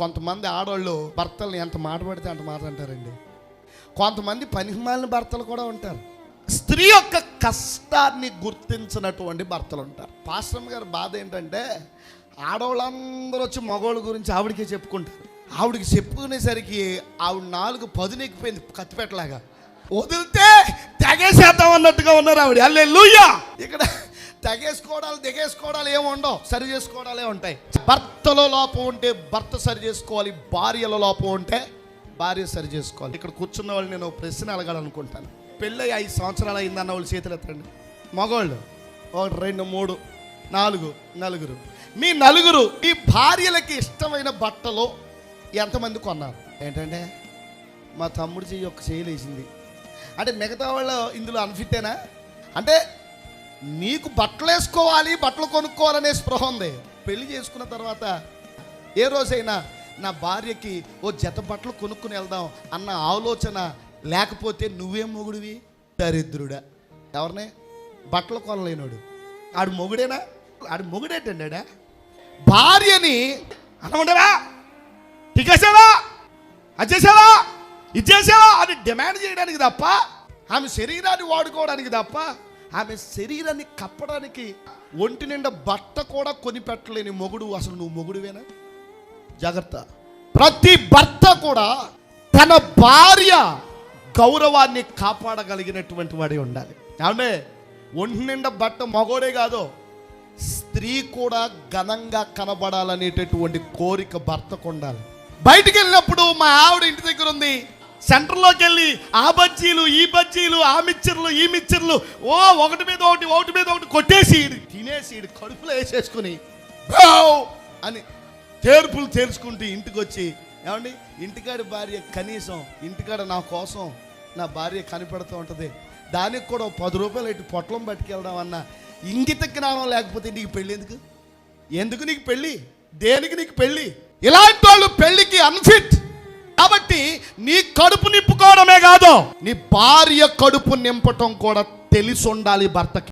కొంతమంది ఆడవాళ్ళు భర్తలను ఎంత మాట పడితే అంత మాట అంటారండి. కొంతమంది పనికిమాలిన భర్తలు కూడా ఉంటారు. స్త్రీ యొక్క కష్టాన్ని గుర్తించినటువంటి భర్తలు ఉంటారు. పాశ్రమ గారి బాధ ఏంటంటే ఆడవాళ్ళందరూ వచ్చి మగవాళ్ళ గురించి ఆవిడకే చెప్పుకుంటారు. ఆవిడకి చెప్పుకునేసరికి ఆవిడ నాలుగు పదునెక్కిపోయింది కత్తిపెట్టలాగా వదిలితే తెగేసేద్దాం అన్నట్టుగా ఉన్నారు ఆవిడ. అల్లే ఇక్కడ తెగేసుకోవడాలు దిగేసుకోవడాలు ఏమి ఉండవు సరి చేసుకోవడాలే ఉంటాయి. భర్తలో లోపం ఉంటే భర్త సరి చేసుకోవాలి భార్యలో లోపం ఉంటే భార్య సరి చేసుకోవాలి. ఇక్కడ కూర్చున్న వాళ్ళు నేను ప్రశ్న అడగాలనుకుంటాను. పెళ్ళై ఐదు సంవత్సరాలు అయిందన్న వాళ్ళు చేతులు ఎత్తండి మగవాళ్ళు ఒకటి రెండు మూడు నాలుగు నలుగురు. మీ నలుగురు మీ భార్యలకి ఇష్టమైన బట్టలు ఎంతమంది కొన్నారు? ఏంటంటే మా తమ్ముడు చెయ్యి ఒక చేయలేసింది అంటే మిగతా వాళ్ళు ఇందులో అన్ఫిట్టేనా అంటే నీకు బట్టలు వేసుకోవాలి బట్టలు కొనుక్కోవాలనే స్పృహ ఉంది. పెళ్ళి చేసుకున్న తర్వాత ఏ రోజైనా నా భార్యకి ఓ జత బట్టలు కొనుక్కుని వెళ్దాం అన్న ఆలోచన లేకపోతే నువ్వేం మొగుడివి? దరిద్రుడా. ఎవరినే? బట్టలు కొనలేనోడు. ఆడు మొగుడేనా? ఆడు మొగుడేటండి ఆడా భార్యని అనమంటారా? టికేసావా అది చేసావా ఇది చేసావా అని డిమాండ్ చేయడానికి తప్ప ఆమె శరీరాన్ని వాడుకోవడానికి తప్ప ఆమె శరీరాన్ని కప్పడానికి ఒంటి నిండా బట్ట కూడా కొనిపెట్టలేని మొగుడు అసలు నువ్వు మొగుడువేనా? జాగ్రత్త. ప్రతి భర్త కూడా తన భార్య గౌరవాన్ని కాపాడగలిగినటువంటి వాడే ఉండాలి. ఏమంటే ఒంటి నిండా బట్ట మగోడే కాదు స్త్రీ కూడా ఘనంగా కనబడాలనేటటువంటి కోరిక భర్తకు ఉండాలి. బయటికి వెళ్ళినప్పుడు మా ఆవిడ ఇంటి దగ్గర ఉంది. సెంటర్లోకి వెళ్ళి ఆ బజ్జీలు ఈ బజ్జీలు ఆ మిక్చర్లు ఈ మిక్చర్లు ఓ ఒకటి మీద ఒకటి ఒకటి మీద ఒకటి కొట్టేసి తినేసి కడుపులో వేసేసుకుని అని తేర్పులు తేల్చుకుంటూ ఇంటికి వచ్చి ఏమండి ఇంటికాడి భార్య కనీసం ఇంటికాడ నా కోసం నా భార్య కనిపెడుతూ ఉంటుంది. దానికి కూడా పది రూపాయలు ఇటు పొట్లం పట్టుకెళ్దాం అన్న ఇంగిత జ్ఞానం లేకపోతే నీకు పెళ్ళి ఎందుకు? ఎందుకు నీకు పెళ్ళి? దేనికి నీకు పెళ్ళి? ఇలాంటి వాళ్ళు పెళ్ళికి అన్ఫిట్ కాబట్టి నీ కడుపు నింపుకోవడమే కాదు నీ భార్య కడుపు నింపటం కూడా తెలిసి ఉండాలి భర్తకి.